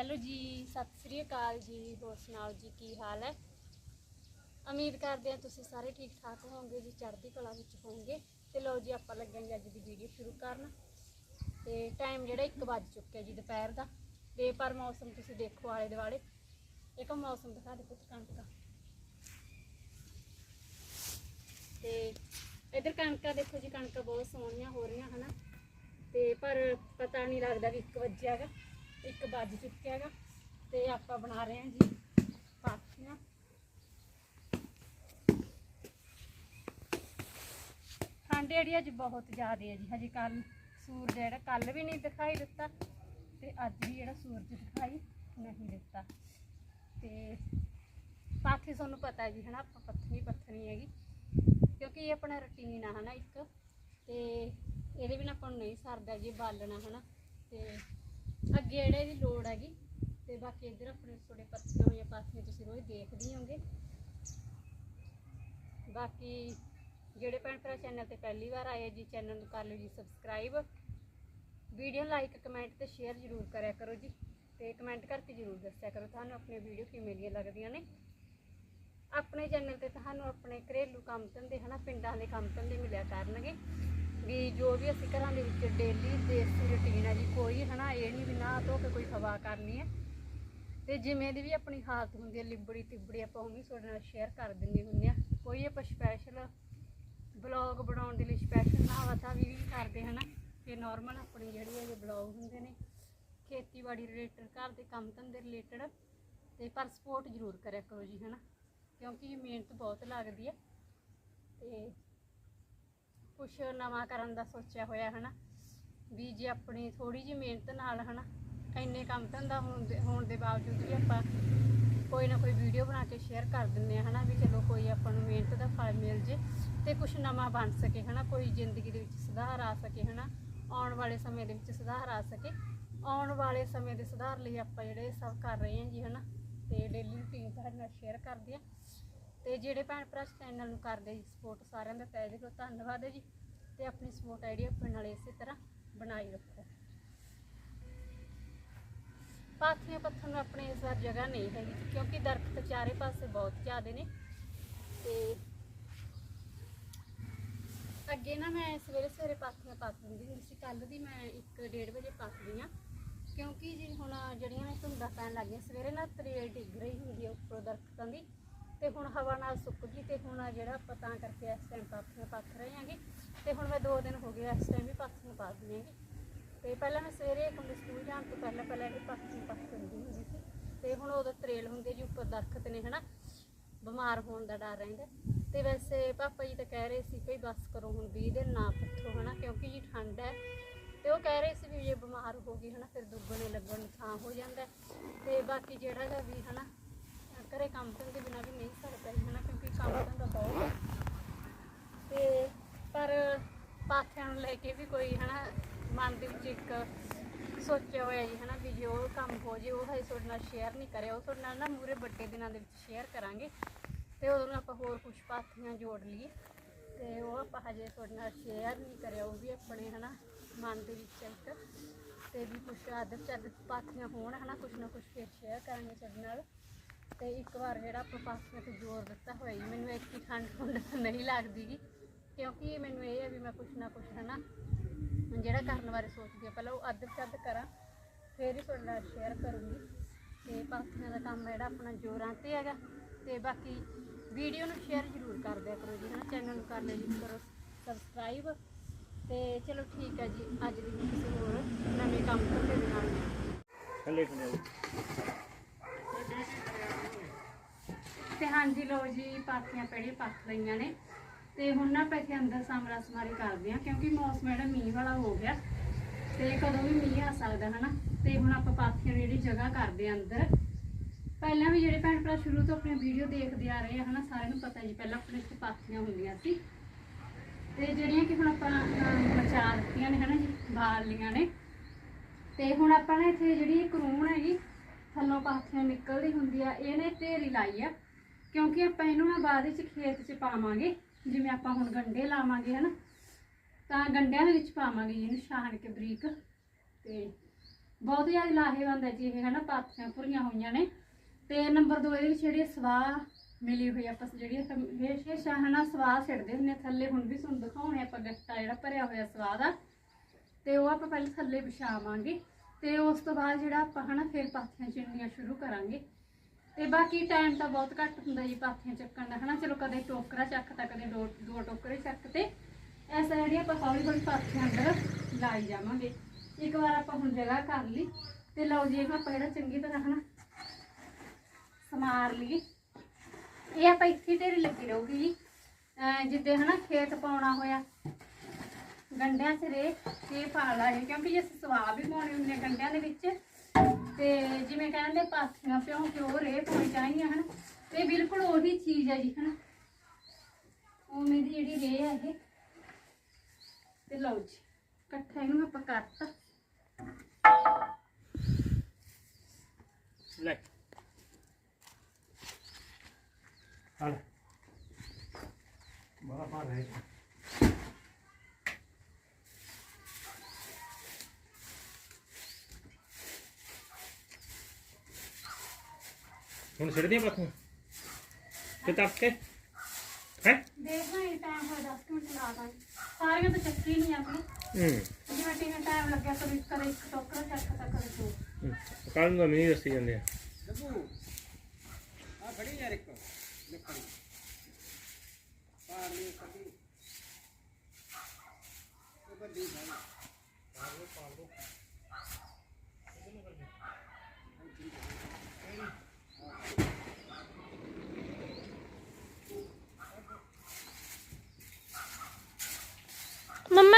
Hello ਜੀ, ਸਤਿ ਸ੍ਰੀ ਅਕਾਲ ਜੀ, ਹੋਰ ਸੁਣਾਓ ਜੀ, ਕੀ ਹਾਲ ਹੈ? ਉਮੀਦ ਕਰਦੇ ਹਾਂ ਤੁਸੀਂ ਸਾਰੇ ਠੀਕ ਠਾਕ ਹੋਵੋਗੇ ਜੀ, ਚੜ੍ਹਦੀ ਕਲਾ ਵਿੱਚ ਹੋਵੋਗੇ। ਤੇ ਲਓ ਜੀ, ਆਪਾਂ ਲੱਗਾਂਗੇ ਅੱਜ ਦੀ ਵੀਡੀਓ ਸ਼ੁਰੂ ਕਰਨ। ਤੇ ਟਾਈਮ ਜਿਹੜਾ 1 ਵੱਜ ਚੁੱਕਿਆ ਜੀ ਦੁਪਹਿਰ ਦਾ। ਤੇ ਪਰ ਮੌਸਮ ਤੁਸੀਂ ਦੇਖੋ ਆਲੇ ਦੁਆਲੇ। ਇੱਕ ਮੌਸਮ ਦਿਖਾ ਦੇ ਪੁੱਤ ਕਣਕ ਦਾ। ਤੇ ਇਧਰ ਕਣਕਾਂ ਦੇਖੋ ਜੀ, ਕਣਕਾਂ ਬਹੁਤ ਸੋਹਣੀਆਂ ਹੋ ਰਹੀਆਂ, ਹਨਾ। ਤੇ ਪਰ ਪਤਾ ਨਹੀਂ ਲੱਗਦਾ ਵੀ 1 ਵਜਿਆ ਇੱਕ ਵੱਜ ਚੁੱਕਿਆ ਹੈਗਾ ਤੇ ਆਪਾਂ ਬਣਾ ਰਹੇ ਹਾਂ ਜੀ ਪਾਥੀਆਂ। ਠੰਡ ਜਿਹੜੀ ਅੱਜ ਬਹੁਤ ਜ਼ਿਆਦਾ ਹੈ ਜੀ, ਹਜੇ ਕੱਲ ਸੂਰਜ ਜਿਹੜਾ ਕੱਲ ਵੀ ਨਹੀਂ ਦਿਖਾਈ ਦਿੱਤਾ ਤੇ ਅੱਜ ਵੀ ਜਿਹੜਾ ਸੂਰਜ ਦਿਖਾਈ ਨਹੀਂ ਦਿੱਤਾ। ਤੇ ਪਾਥੀ ਤੁਹਾਨੂੰ ਪਤਾ ਹੈ ਜੀ, ਹਨਾ, ਆਪਾਂ ਪੱਥਣੀ ਪੱਥਣੀ ਹੈਗੀ, ਕਿਉਂਕਿ ਇਹ ਆਪਣਾ ਰੁਟੀਨ ਆ, ਹਨਾ, ਇੱਕ। ਤੇ ਇਹਦੇ ਬਿਨਾਂ ਆਪਾਂ ਨੂੰ ਨਹੀਂ ਸਰਦਾ ਜੀ, ਬਾਲਣਾ, ਹਨਾ। ਤੇ ਅੱਗੇ ਜਿਹੜੇ ਇਹਦੀ ਲੋੜ ਹੈਗੀ। ਤੇ ਬਾਕੀ ਇੱਧਰ ਆਪਣੇ ਥੋੜੇ ਪੱਤੀਆਂ ਹੋਈਆਂ ਪਾਥੀਆਂ ਤੁਸੀਂ ਰੋਜ਼ ਦੇਖਦੇ ਹੋਗੇ ਬਾਕੀ ਜਿਹੜੇ ਭੈਣ ਭਰਾ ਚੈਨਲ ਤੇ ਪਹਿਲੀ ਵਾਰ ਆਏ ਜੀ, ਚੈਨਲ ਨੂੰ ਕਰ ਲਿਓ ਜੀ ਸਬਸਕ੍ਰਾਈਬ। ਵੀਡੀਓ ਲਾਈਕ, ਕਮੈਂਟ ਤੇ ਸ਼ੇਅਰ ਜ਼ਰੂਰ ਕਰਿਆ ਕਰੋ ਜੀ। ਤੇ ਕਮੈਂਟ ਕਰਕੇ ਜ਼ਰੂਰ ਦੱਸਿਆ ਕਰੋ ਤੁਹਾਨੂੰ ਆਪਣੀ ਵੀਡੀਓ ਕਿਵੇਂ ਦੀਆਂ ਲੱਗਦੀਆਂ ਨੇ। ਆਪਣੇ ਚੈਨਲ ਤੇ ਤੁਹਾਨੂੰ ਆਪਣੇ ਘਰੇਲੂ ਕੰਮ ਧੰਦੇ ਹਨਾ, ਪਿੰਡਾਂ ਦੇ ਕੰਮ ਧੰਦੇ ਮਿਲਿਆ ਕਰਨਗੇ। ਵੀ ਜੋ ਵੀ ਅਸੀਂ ਘਰਾਂ ਦੇ ਵਿੱਚ ਡੇਲੀ ਦੇਸੀ ਰੁਟੀਨ ਹੈ ਜੀ, ਕੋਈ ਹਨਾ, ਇਹ ਨਹੀਂ ਵੀ ਨਾ ਧੋ ਕੇ ਕੋਈ ਹਵਾ ਕਰਨੀ ਹੈ। ਤੇ ਜਿਵੇਂ ਦੀ ਵੀ ਆਪਣੀ ਹਾਲਤ ਹੁੰਦੀ ਹੈ, ਲਿਬੜੀ ਤਿਬੜੀ ਆਪਾਂ ਉਹ ਵੀ ਤੁਹਾਡੇ ਨਾਲ ਸ਼ੇਅਰ ਕਰ ਦਿੰਦੇ ਹੁੰਦੇ ਆ ਕੋਈ ਆਪਾਂ ਸਪੈਸ਼ਲ ਬਲੌਗ ਬਣਾਉਣ ਦੇ ਲਈ ਸਪੈਸ਼ਲ ਨਾ ਵੀ ਵੀ ਕਰਦੇ ਹਨਾ। ਤੇ ਨਾਰਮਲ ਆਪਣੀ ਜਿਹੜੀ ਇਹ ਬਲੌਗ ਹੁੰਦੇ ਨੇ। ਖੇਤੀਬਾੜੀ ਰਿਲੇਟਡ ਘਰ ਦੇ ਕੰਮ ਧੰਦੇ ਰਿਲੇਟਡ ਤੇ ਪਰ ਸਪੋਰਟ ਜ਼ਰੂਰ ਕਰਿਆ ਕਰੋ ਜੀ ਹਨਾ। ਕਿਉਂਕਿ ਮਿਹਨਤ ਬਹੁਤ ਲੱਗਦੀ ਹੈ। ਤੇ ਕੁਛ ਨਵਾਂ ਕਰਨ ਦਾ ਸੋਚਿਆ ਹੋਇਆ ਹਨਾ। ਵੀ ਜੇ ਆਪਣੀ ਥੋੜੀ ਜਿਹੀ ਮਿਹਨਤ ਨਾਲ ਹਨਾ, ਇੰਨੇ ਕੰਮ ਧੰਦਾ ਹੋਣ ਦੇ ਹੋਣ ਦੇ ਬਾਵਜੂਦ ਵੀ ਆਪਾਂ ਕੋਈ ਨਾ ਕੋਈ ਵੀਡੀਓ ਬਣਾ ਕੇ ਸ਼ੇਅਰ ਕਰ ਦਿੰਦੇ ਆ ਹਨਾ, ਵੀ ਚਲੋ ਕੋਈ ਆਪਾਂ ਨੂੰ ਮਿਹਨਤ ਦਾ ਫਲ ਮਿਲ ਜੇ ਤੇ ਕੁਛ ਨਵਾਂ ਬਣ ਸਕੇ ਹਨਾ, ਕੋਈ ਜ਼ਿੰਦਗੀ ਦੇ ਵਿੱਚ ਸੁਧਾਰ ਆ ਸਕੇ ਹਨਾ, ਆਉਣ ਵਾਲੇ ਸਮੇਂ ਦੇ ਵਿੱਚ ਸੁਧਾਰ ਆ ਸਕੇ। ਆਉਣ ਵਾਲੇ ਸਮੇਂ ਦੇ ਸੁਧਾਰ ਲਈ ਆਪਾਂ ਜਿਹੜੇ ਇਹ ਸਭ ਕਰ ਰਹੇ ਹਾਂ ਜੀ ਹਨਾ, ਤੇ ਡੇਲੀ ਰੂਟੀਨ ਤੁਹਾਡੇ ਨਾਲ ਸ਼ੇਅਰ ਕਰਦੇ ਆ ਤੇ ਜਿਹੜੇ ਭੈਣ ਭਰਾ ਚੈਨਲ ਨੂੰ ਕਰਦੇ ਜੀ ਸਪੋਰਟ ਸਾਰਿਆਂ ਦਾ ਤਹਿ ਦਿਲੋਂ ਧੰਨਵਾਦ ਹੈ ਜੀ, ਤੇ ਆਪਣੀ ਸਪੋਰਟ ਆਈਡੀ ਆਪਣੇ ਨਾਲ ਇਸੇ ਤਰ੍ਹਾਂ ਬਣਾਈ ਰੱਖੋ। ਪਾਥੀਆਂ ਪੱਥਰ ਨੂੰ ਆਪਣੇ ਇਸ ਵਾਰ ਜਗ੍ਹਾ ਨਹੀਂ ਹੈਗੀ, ਕਿਉਂਕਿ ਦਰਖਤ ਚਾਰੇ ਪਾਸੇ ਬਹੁਤ ਜ਼ਿਆਦੇ ਨੇ, ਤੇ ਅੱਗੇ ਨਾ ਮੈਂ ਸਵੇਰੇ ਸਵੇਰੇ ਪਾਥੀਆਂ ਪੱਥ ਦਿੰਦੀ ਹੁੰਦੀ ਸੀ ਕੱਲ ਦੀ ਮੈਂ 1:30 ਵਜੇ ਪੱਥਦੀ ਆ ਕਿਉਂਕਿ ਜੀ ਹੁਣ ਜਿਹੜੀਆਂ ਨੇ ਧੁੰਦਾਂ ਪੈਣ ਲੱਗ ਗਈਆਂ, ਸਵੇਰੇ ਨਾ ਤਰੇਲ ਡਿੱਗ ਰਹੀ ਹੁੰਦੀ ਹੈ ਉੱਪਰੋਂ ਦਰਖਤਾਂ ਦੀ ਤੇ ਹੁਣ ਹਵਾ ਨਾਲ ਸੁੱਕ ਗਈ ਤੇ ਹੁਣ ਆਹ ਜਿਹੜਾ ਆਪਾਂ ਤਾਂ ਕਰਕੇ ਇਸ ਟਾਈਮ ਪਾਥ ਨੂੰ ਪੱਥ ਰਹੇ ਹਾਂਗੇ। ਤੇ ਹੁਣ ਮੈਂ 2 ਦਿਨ ਹੋ ਗਏ ਇਸ ਟਾਈਮ ਵੀ ਪਾਥੀਆਂ ਪਾ ਦਿੰਦੀ ਹੈਗੀ। ਤੇ ਪਹਿਲਾਂ ਮੈਂ ਸਵੇਰੇ ਕੁੰਡੇ ਸਕੂਲ ਜਾਣ ਤੋਂ ਪਹਿਲਾਂ ਪਹਿਲਾਂ ਇਹ ਨੂੰ ਪੱਥ ਦਿੰਦੀ ਹੁੰਦੀ ਸੀ। ਤੇ ਹੁਣ ਉਦੋਂ ਤਰੇਲ ਹੁੰਦੇ ਜੀ ਉੱਪਰ ਦਰਖਤ ਨੇ, ਹਨਾ? ਬਿਮਾਰ ਹੋਣ ਦਾ ਡਰ ਰਹਿੰਦਾ। ਤੇ ਵੈਸੇ ਪਾਪਾ ਜੀ ਤਾਂ ਕਹਿ ਰਹੇ ਸੀ ਭਈ ਬਸ ਕਰੋ ਹੁਣ 20 ਦਿਨ ਨਾ ਪੱਥੋ ਹਨਾ? ਕਿਉਂਕਿ ਜੀ ਠੰਡ ਹੈ। ਤੇ ਉਹ ਕਹਿ ਰਹੇ ਸੀ ਵੀ ਜੇ ਬਿਮਾਰ ਹੋ ਗਈ, ਹਨਾ? ਫਿਰ ਦੁੱਗਣੇ ਲੱਗਣ ਥਾਂ ਹੋ ਜਾਂਦਾ। ਹੈ। ਤੇ ਬਾਕੀ ਜਿਹੜਾ ਹੈਗਾ ਵੀ, ਹਨਾ? ਘਰੇ ਕੰਮ ਕਰਨ ਦੇ ਬਿਨਾਂ ਵੀ ਨਹੀਂ ਸਰਦਾ ਹੈ ਨਾ ਕਿਉਂਕਿ ਕੰਮ ਧੰਦਾ ਬਹੁਤ ਹੈ ਤੇ ਪਰ ਪਾਥਿਆਂ ਨੂੰ ਲੈ ਕੇ ਵੀ ਕੋਈ ਹਨਾ ਮਨ ਦੇ ਵਿੱਚ ਇੱਕ ਸੋਚਿਆ ਹੋਇਆ ਜੀ ਹਨਾ ਵੀ ਜੇ ਉਹ ਕੰਮ ਹੋ ਜੇ, ਉਹ ਹਜੇ ਤੁਹਾਡੇ ਨਾਲ ਸ਼ੇਅਰ ਨਹੀਂ ਕਰਿਆ, ਉਹ ਤੁਹਾਡੇ ਨਾਲ ਨਾ ਮੂਰੇ ਵੱਡੇ ਦਿਨਾਂ ਦੇ ਵਿੱਚ ਸ਼ੇਅਰ ਕਰਾਂਗੇ। ਤੇ ਉਦੋਂ ਨੂੰ ਆਪਾਂ ਹੋਰ ਕੁਝ ਪਾਥੀਆਂ ਜੋੜ ਲਈਏ। ਤੇ ਉਹ ਆਪਾਂ ਹਜੇ ਤੁਹਾਡੇ ਨਾਲ ਸ਼ੇਅਰ ਨਹੀਂ ਕਰਿਆ, ਉਹ ਵੀ ਆਪਣੇ ਹਨਾ ਮਨ ਦੇ ਵਿੱਚ ਇੱਕ। ਤੇ ਵੀ ਕੁਝ ਆਦਤ ਚੱਦ ਪਾਥੀਆਂ ਹੋਣ ਹਨਾ ਕੁਝ ਨਾ ਕੁਝ ਫਿਰ ਸ਼ੇਅਰ ਕਰਾਂਗੇ ਤੁਹਾਡੇ ਨਾਲ। ਤੇ ਇੱਕ ਵਾਰ ਜਿਹੜਾ ਆਪਾਂ ਪਾਥੀਆਂ ਤੇ ਜ਼ੋਰ ਦਿੱਤਾ ਹੋਇਆ ਜੀ, ਮੈਨੂੰ ਇੱਕ ਹੀ ਖੰਡ ਖੁੰਡ ਨਹੀਂ ਲੱਗਦੀ ਗੀ ਕਿਉਂਕਿ ਮੈਨੂੰ ਇਹ ਹੈ ਵੀ ਮੈਂ ਕੁਛ ਨਾ ਕੁਝ ਹਨਾ ਜਿਹੜਾ ਕਰਨ ਬਾਰੇ ਸੋਚਦੀ ਹਾਂ, ਪਹਿਲਾਂ ਉਹ ਅੱਧ ਚੱਦ ਕਰਾਂ, ਫਿਰ ਹੀ ਤੁਹਾਡੇ ਨਾਲ ਸ਼ੇਅਰ ਕਰੂੰਗੀ। ਤੇ ਪਾਥੀਆਂ ਦਾ ਕੰਮ ਜਿਹੜਾ ਆਪਣਾ ਜੋਰਾਂ ਤੇ ਹੈਗਾ, ਤੇ ਬਾਕੀ ਵੀਡੀਓ ਨੂੰ ਸ਼ੇਅਰ ਜ਼ਰੂਰ ਕਰ ਦਿਆ ਕਰੋ ਜੀ ਹਨਾ ਚੈਨਲ ਨੂੰ ਕਰ ਲਿਆ ਜੀ ਕਰੋ ਸਬਸਕ੍ਰਾਈਬ ਤੇ ਚਲੋ ਠੀਕ ਹੈ ਜੀ, ਅੱਜ ਦੀ ਕਿਸੇ ਹੋਰ ਨਵੇਂ ਕੰਮ ਧੰਦੇ ਦੇ ਨਾਲ ਮਿਲਦੇ ਤੇ ਹਾਂਜੀ ਲੋ ਜੀ, ਪਾਥੀਆਂ ਪਹਿਲੇ ਪੱਕ ਲਈਆਂ ਨੇ। ਤੇ ਹੁਣ ਨਾ ਪੈਸੇ ਅੰਦਰ ਸਮਰਾ ਸਮਾਰੀ ਕਰਦੇ ਆ ਕਿਉਂਕਿ ਮੌਸਮ ਜਿਹੜਾ ਮੀਂਹ ਵਾਲਾ ਹੋ ਗਿਆ। ਤੇ ਕਦੋਂ ਵੀ ਮੀਂਹ ਆ ਸਕਦਾ, ਹਨਾ? ਤੇ ਹੁਣ ਆਪਾਂ ਪਾਥੀਆਂ ਨੂੰ ਜਿਹੜੀ ਜਗ੍ਹਾ ਕਰਦੇ ਆ ਅੰਦਰ। ਪਹਿਲਾਂ ਵੀ ਜਿਹੜੇ ਭੈਣ ਭਰਾ ਸ਼ੁਰੂ ਤੋਂ ਆਪਣੀ ਵੀਡੀਓ ਦੇਖਦੇ ਆ ਰਹੇ ਆ, ਹਨਾ? ਸਾਰਿਆਂ ਨੂੰ ਪਤਾ ਜੀ, ਪਹਿਲਾਂ ਆਪਣੇ ਇੱਥੇ ਪਾਥੀਆਂ ਹੁੰਦੀਆਂ ਸੀ। ਤੇ ਜਿਹੜੀਆਂ ਕਿ ਹੁਣ ਆਪਾਂ ਬਚਾ ਦਿੱਤੀਆਂ ਨੇ, ਹਨਾ ਜੀ? ਬਾਲ ਲੀਆਂ ਨੇ। ਤੇ ਹੁਣ ਆਪਾਂ ਨੇ ਇੱਥੇ ਜਿਹੜੀ ਕਰੂਣ ਹੈਗੀ, ਥੱਲੋਂ ਪਾਥੀਆਂ ਨਿਕਲਦੀ ਹੁੰਦੀ ਆ, ਇਹਨੇ ਢੇਰੀ ਲਾਈ ਆ। ਕਿਉਂਕਿ ਆਪਾਂ ਇਹਨੂੰ ਨਾ ਬਾਅਦ ਵਿੱਚ ਖੇਤ 'ਚ ਪਾਵਾਂਗੇ, ਜਿਵੇਂ ਆਪਾਂ ਹੁਣ ਗੰਡੇ ਲਾਵਾਂਗੇ, ਹਨਾ? ਤਾਂ ਗੰਡਿਆਂ ਦੇ ਵਿੱਚ ਪਾਵਾਂਗੇ ਇਹਨੂੰ ਛਾਣ ਕੇ ਬਰੀਕ। ਤੇ ਬਹੁਤ ਜ਼ਿਆਦਾ ਲਾਹੇਵੰਦ ਹੈ ਜੀ ਇਹ, ਹਨਾ? ਪਾਥੀਆਂ ਭੁਰੀਆਂ ਹੋਈਆਂ ਨੇ। ਤੇ ਨੰਬਰ 2 ਇਹਦੇ ਵਿੱਚ ਜਿਹੜੀ ਸਵਾਹ ਮਿਲੀ ਹੋਈ ਆਪਾਂ ਜਿਹੜੀ ਹਮੇਸ਼ਾ ਹਨਾ ਸਵਾਹ ਛੱਡਦੇ ਹੁੰਦੇ ਆ ਥੱਲੇ। ਹੁਣ ਵੀ ਤੁਹਾਨੂੰ ਦਿਖਾਉਣੇ ਆਪਾਂ ਗੱਟਾ ਜਿਹੜਾ ਭਰਿਆ ਹੋਇਆ ਸਵਾਹ ਦਾ। ਤੇ ਉਹ ਆਪਾਂ ਪਹਿਲਾਂ ਥੱਲੇ ਵਿਛਾਵਾਂਗੇ। ਤੇ ਉਸ ਤੋਂ ਬਾਅਦ ਜਿਹੜਾ ਆਪਾਂ, ਹਨਾ, ਫਿਰ ਪਾਥੀਆਂ ਚਿਣਨੀਆਂ ਸ਼ੁਰੂ ਕਰਾਂਗੇ। ਤੇ ਬਾਕੀ ਟਾਈਮ ਤਾਂ ਬਹੁਤ ਘੱਟ ਹੁੰਦਾ ਜੀ ਪਾਥੀਆਂ ਚੱਕਣ ਦਾ, ਹਨਾ? ਚਲੋ ਕਦੇ ਟੋਕਰਾ ਚੱਕਤਾ, ਕਦੇ ਦੋ ਦੋ ਟੋਕਰੇ ਚੱਕ ਤੇ ਐਸਾ ਜਿਹੜੀ ਆਪਾਂ ਹੌਲੀ ਹੌਲੀ ਪਾਥੀਆਂ ਅੰਦਰ ਲਾਈ ਜਾਵਾਂਗੇ। ਇੱਕ ਵਾਰ ਆਪਾਂ ਹੁਣ ਜਗ੍ਹਾ ਕਰ ਲਈ ਤੇ ਲਓ ਜੀ, ਇਹਨੂੰ ਆਪਾਂ ਜਿਹੜਾ ਚੰਗੀ ਤਰ੍ਹਾਂ, ਹਨਾ, ਸਮਾਰ ਲਈਏ। ਇਹ ਆਪਾਂ ਇੱਥੇ ਢੇਰੀ ਲੱਗੀ ਰਹੂਗੀ ਜੀ। ਅਹ ਜਿੱਦੇ, ਹਨਾ, ਖੇਤ ਪਾਉਣਾ ਹੋਇਆ। ਗੰਡਿਆਂ 'ਚ ਰੇ ਇਹ ਪਾ ਲਾਂਗੇ ਕਿਉਂਕਿ ਜੇ ਅਸੀਂ ਸਵਾਹ ਵੀ ਪਾਉਣੇ ਹੁੰਦੇ ਆ ਗੰਡਿਆਂ ਦੇ ਵਿੱਚ ਤੇ ਜਿਵੇਂ ਕਹਿੰਦੇ ਪਾਥੀਆਂ ਪਿਓ ਕਿ ਰੇ ਪਾਉਣੀ ਚਾਹੀਦੀਆਂ ਹਨ, ਤੇ ਬਿਲਕੁਲ ਉਹੀ ਚੀਜ਼ ਹੈ ਜੀ, ਹਨਾ? ਉਵੇਂ ਦੀ ਜਿਹੜੀ ਰੇ ਹੈ ਇਹ। ਤੇ ਲਓ ਜੀ, ਇਕੱਠਾ ਇਹਨੂੰ ਆਪਾਂ ਕਰਤਾ। ਲੈ। ਹਲ। ਬੜਾ ਪਾ ਰਹੇ ਹੁਣ ਸਿੱਟਦੀਆਂ ਪਾਥੀਆਂ ਤੇ ਤੱਕ ਕੇ? ਹੈ? ਦੇਖਣਾ ਇਹ ਟਾਈਮ ਹੋਇਆ 10 ਮਿੰਟ ਲਾ ਦਾਂਗੇ। ਸਾਰੀਆਂ ਤਾਂ ਚੱਕੀ ਨਹੀਂ ਆਪਣੀ। ਹੂੰ। ਜਿਵੇਂ ਟੀਨ ਟਾਈਮ ਲੱਗਿਆ ਕਦੇ ਕਦੇ ਇੱਕ ਟੋਕਰਾ ਚੱਕ ਤਾਂ ਕਦੇ ਦੋ ਹੂੰ। ਕੱਲ ਨੂੰ ਨਹੀਂ ਦੱਸੀ ਜਾਂਦੇ ਆ। ਬੱਬੂ ਆ ਫੜੀ ਯਾਰ ਇੱਕ। ਲੱਕੜੀ ਪਾਰ ਲਈ ਕੱਢੀ ਉਹ ਵੱਡੀ ਭਾਈ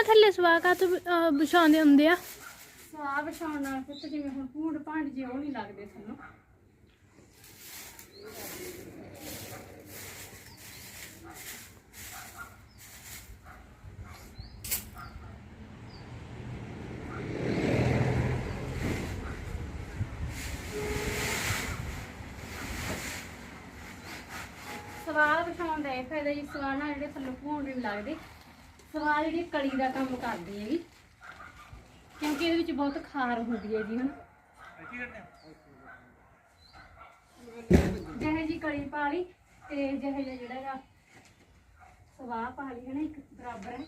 ਮੰਮਾ ਥੱਲੇ ਸਵਾ ਕਾ ਤੋਂ ਵਿਛਾਉਂਦੇ ਹੁੰਦੇ ਆ? ਸਵਾਹ ਵਿਛਾਉਣ ਨਾਲ ਪੁੱਤ ਜਿਵੇਂ ਹੁਣ ਭੂੰਡ ਭਾਂਡ ਜੇ ਉਹ ਨਹੀਂ ਲੱਗਦੇ ਤੁਹਾਨੂੰ ਸਵਾਹ ਵਿਛਾਉਣ ਦਾ ਇਹ ਫਾਇਦਾ ਜੀ, ਸਵਾਹ ਨਾਲ ਜਿਹੜੇ ਥੱਲੇ ਭੂੰਡ ਨਹੀਂ ਲੱਗਦੇ। ਸਵਾਹ ਜਿਹੜੀ ਕਲੀ ਦਾ ਕੰਮ ਕਰਦੀ ਹੈਗੀ ਕਿਉਂਕਿ ਇਹਦੇ ਵਿੱਚ ਬਹੁਤ ਖਾਰ ਹੁੰਦੀ ਹੈ ਜੀ ਹਨਾ ਜਿਹੇ ਜੀ ਕਲੀ ਪਾ ਲਈ, ਤੇ ਜਿਹੇ ਜਿਹਾ ਜਿਹੜਾ ਹੈਗਾ ਸਵਾਹ ਪਾ ਲਈ, ਹਨਾ ਇੱਕ ਬਰਾਬਰ ਹੈ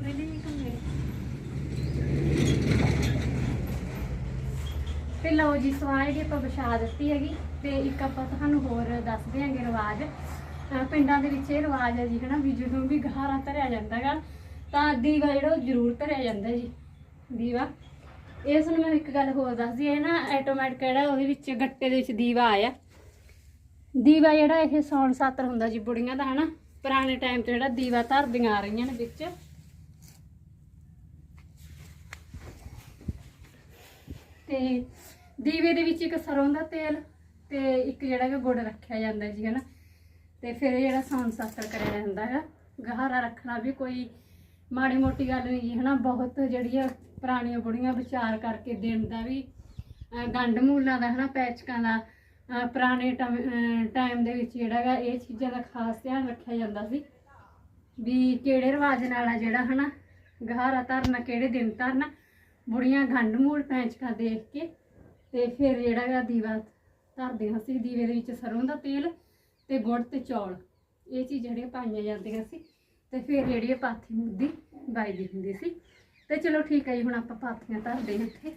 really ਤੇ ਲਓ ਜੀ, ਸਵਾਹ ਜਿਹੜੀ ਆਪਾਂ ਵਿਛਾ ਦਿੱਤੀ ਹੈਗੀ, ਤੇ ਇੱਕ ਆਪਾਂ ਤੁਹਾਨੂੰ ਹੋਰ ਦੱਸ ਦਿਆਂਗੇ ਰਿਵਾਜ। ਪਿੰਡਾਂ ਦੇ ਵਿੱਚ ਇਹ ਰਿਵਾਜ ਹੈ ਜੀ, ਹਨਾ, ਵੀ ਜਦੋਂ ਵੀ ਗਹਾਰਾ ਧਰਿਆ ਜਾਂਦਾਗਾ ਤਾਂ ਦੀਵਾ ਜਿਹੜਾ ਉਹ ਜ਼ਰੂਰ ਧਰਿਆ ਜਾਂਦਾ ਜੀ। ਦੀਵਾ। ਇਸ ਨੂੰ ਮੈਂ ਇੱਕ ਗੱਲ ਹੋਰ ਦੱਸਦੀ ਹੈ ਨਾ ਆਟੋਮੈਟਿਕ ਜਿਹੜਾ ਉਹਦੇ ਵਿੱਚ ਗੱਟੇ ਦੇ ਵਿੱਚ ਦੀਵਾ ਆਇਆ। ਦੀਵਾ ਜਿਹੜਾ ਇਹ ਸੌਣ ਸਾਤਰ ਹੁੰਦਾ ਜੀ ਬੁੜੀਆਂ ਦਾ, ਹਨਾ, ਪੁਰਾਣੇ ਟਾਈਮ ਤੇ ਜਿਹੜਾ ਦੀਵਾ ਧਰਦੀਆਂ ਆ ਰਹੀਆਂ ਨੇ ਵਿੱਚ। ਤੇ ਦੀਵੇ ਦੇ ਵਿੱਚ ਇੱਕ ਸਰੋਂ ਦਾ ਤੇਲ ਤੇ ਇੱਕ ਜਿਹੜਾ ਹੈਗਾ ਗੁੜ ਰੱਖਿਆ ਜਾਂਦਾ ਜੀ, ਹਨਾ? ਤੇ ਫਿਰ ਇਹ ਜਿਹੜਾ ਸਾਉਣ ਸਾਸਰ ਕਰਿਆ ਜਾਂਦਾ ਹੈਗਾ। ਗਹਾਰਾ ਰੱਖਣਾ ਵੀ ਕੋਈ ਮਾੜੀ ਮੋਟੀ ਗੱਲ ਨਹੀਂ ਜੀ, ਹਨਾ? ਬਹੁਤ ਜਿਹੜੀਆਂ ਪੁਰਾਣੀਆਂ ਬੁੜੀਆਂ ਵਿਚਾਰ ਕਰਕੇ ਦਿਨ ਦਾ ਵੀ ਗੰਡ ਮੂਲਾਂ ਦਾ, ਹਨਾ? ਪੈਚਕਾਂ ਦਾ, ਅਹ, ਪੁਰਾਣੇ ਟਾਈਮ ਦੇ ਵਿੱਚ ਜਿਹੜਾ ਗਾ ਇਹ ਚੀਜ਼ਾਂ ਦਾ ਖਾਸ ਧਿਆਨ ਰੱਖਿਆ ਜਾਂਦਾ ਸੀ। ਵੀ ਕਿਹੜੇ ਰਿਵਾਜ ਨਾਲ ਆ ਜਿਹੜਾ, ਹਨਾ? ਗਹਾਰਾ ਧਰਨਾ ਕਿਹੜੇ ਦਿਨ ਧਰਨਾ? ਬੁੜੀਆਂ ਗੰਢ ਮੂਲ ਪੈਂਚਕਾ ਦੇਖ ਕੇ ਤੇ ਫਿਰ ਜਿਹੜਾ ਹੈਗਾ ਦੀਵਾ ਧਰਦੀਆਂ ਸੀ ਦੀਵੇ ਦੇ ਵਿੱਚ ਸਰੋਂ ਦਾ ਤੇਲ ਤੇ ਗੁੜ ਤੇ ਚੌਲ। ਇਹ ਚੀਜ਼ ਜਿਹੜੀਆਂ ਪਾਈਆਂ ਜਾਂਦੀਆਂ ਸੀ ਤੇ ਫਿਰ ਜਿਹੜੀ ਇਹ ਪਾਥੀ ਮੁੱਦੀ ਬਾਈਦੀ ਹੁੰਦੀ ਸੀ। ਤੇ ਚਲੋ ਠੀਕ ਹੈ ਜੀ, ਹੁਣ ਆਪਾਂ ਪਾਥੀਆਂ ਧਰਦੇ ਹਾਂ ਇੱਥੇ।